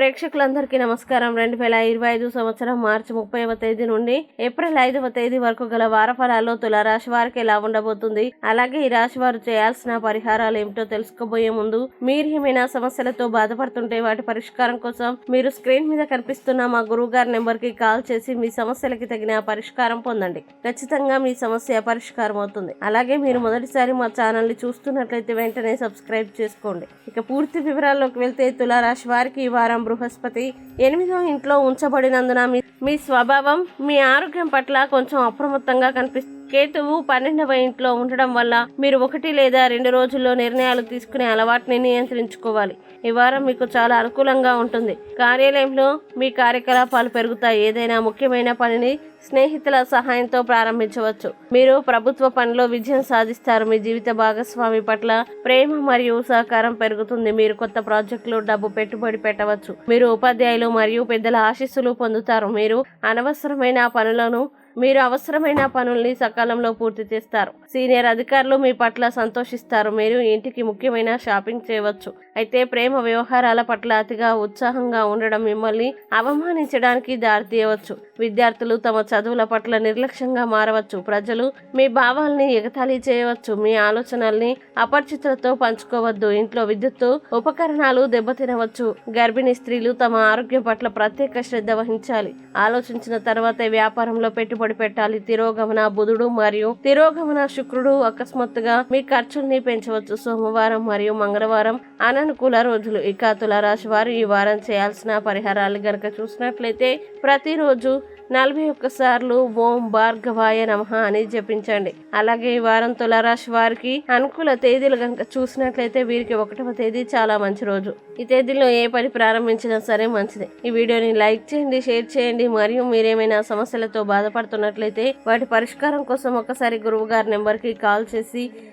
ప్రేక్షకులందరికీ నమస్కారం. రెండు వేల ఇరవై ఐదు సంవత్సరం మార్చి ముప్పైవ తేదీ నుండి ఏప్రిల్ ఐదవ తేదీ వరకు గల వారఫలాల్లో తులారాశి వారికి ఎలా ఉండబోతుంది? అలాగే ఈ రాశి వారు చేయాల్సిన పరిహారాలు ఏమిటో తెలుసుకోబోయే ముందు మీరు ఏమైనా సమస్యలతో బాధపడుతుంటే వాటి పరిష్కారం కోసం మీరు స్క్రీన్ మీద కనిపిస్తున్న మా గురువు గారి నెంబర్కి కాల్ చేసి మీ సమస్యలకి తగిన పరిష్కారం పొందండి. ఖచ్చితంగా మీ సమస్య పరిష్కారం అవుతుంది. అలాగే మీరు మొదటిసారి మా ఛానల్ని చూస్తున్నట్లయితే వెంటనే సబ్స్క్రైబ్ చేసుకోండి. ఇక పూర్తి వివరాల్లోకి వెళ్తే తులారాశి వారికి ఈ వారం బృహస్పతి ఎనిమిదో ఇంట్లో ఉంచబడినందున మీ మీ స్వభావం మీ ఆరోగ్యం పట్ల కొంచెం అప్రమత్తంగా కనిపిస్తుంది. కేతువు పన్నెండవ ఇంట్లో ఉండడం వల్ల మీరు ఒకటి లేదా రెండు రోజుల్లో నిర్ణయాలు తీసుకునే అలవాటుని నియంత్రించుకోవాలి. ఈ వారం మీకు చాలా అనుకూలంగా ఉంటుంది. కార్యాలయంలో మీ కార్యకలాపాలు పెరుగుతాయి. ఏదైనా ముఖ్యమైన పనిని స్నేహితుల సహాయంతో ప్రారంభించవచ్చు. మీరు ప్రభుత్వ పనిలో విజయం సాధిస్తారు. మీ జీవిత భాగస్వామి పట్ల ప్రేమ మరియు సహకారం పెరుగుతుంది. మీరు కొత్త ప్రాజెక్టులు డబ్బు పెట్టుబడి పెట్టవచ్చు. మీరు ఉపాధ్యాయులు మరియు పెద్దల ఆశీస్సులు పొందుతారు. మీరు అనవసరమైన పనులను మీరు అవసరమైన పనుల్ని సకాలంలో పూర్తి చేస్తారు. సీనియర్ అధికారులు మీ పట్ల సంతోషిస్తారు. మీరు ఇంటికి ముఖ్యమైన షాపింగ్ చేయవచ్చు. అయితే ప్రేమ వ్యవహారాల పట్ల అతిగా ఉత్సాహంగా ఉండడం మిమ్మల్ని అవమానించడానికి దారితీయవచ్చు. విద్యార్థులు తమ చదువుల పట్ల నిర్లక్ష్యంగా మారవచ్చు. ప్రజలు మీ భావాల్ని ఎగతాళి చేయవచ్చు. మీ ఆలోచనల్ని అపరిచితులతో పంచుకోవద్దు. ఇంట్లో విద్యుత్తు ఉపకరణాలు దెబ్బతినవచ్చు. గర్భిణీ స్త్రీలు తమ ఆరోగ్యం పట్ల ప్రత్యేక శ్రద్ధ వహించాలి. ఆలోచించిన తర్వాతే వ్యాపారంలో పెట్టుబడి పెట్టాలి తిరోగమన బుధుడు మరియు తిరోగమన శుక్రుడు అకస్మాత్తుగా మీ ఖర్చుల్ని పెంచవచ్చు. సోమవారం మరియు మంగళవారం అననుకూల రోజులు. ఇక తులారాశి వారు ఈ వారం చేయాల్సిన పరిహారాలు గనక చూసినట్లయితే ప్రతిరోజు నలభై ఒక్కసార్లు ఓం భార్గవాయ నమః అని జపించండి. అలాగే ఈ వారం తులారాశి వారికి అనుకూల తేదీలు కనుక చూసినట్లయితే వీరికి ఒకటవ తేదీ చాలా మంచి రోజు. ఈ తేదీలో ఏ పని ప్రారంభించినా సరే మంచిదే. ఈ వీడియోని లైక్ చేయండి షేర్ చేయండి మరియు మీరేమైనా సమస్యలతో బాధపడుతున్నట్లయితే వాటి పరిష్కారం కోసం ఒకసారి గురువు గారి నెంబర్కి కాల్ చేసి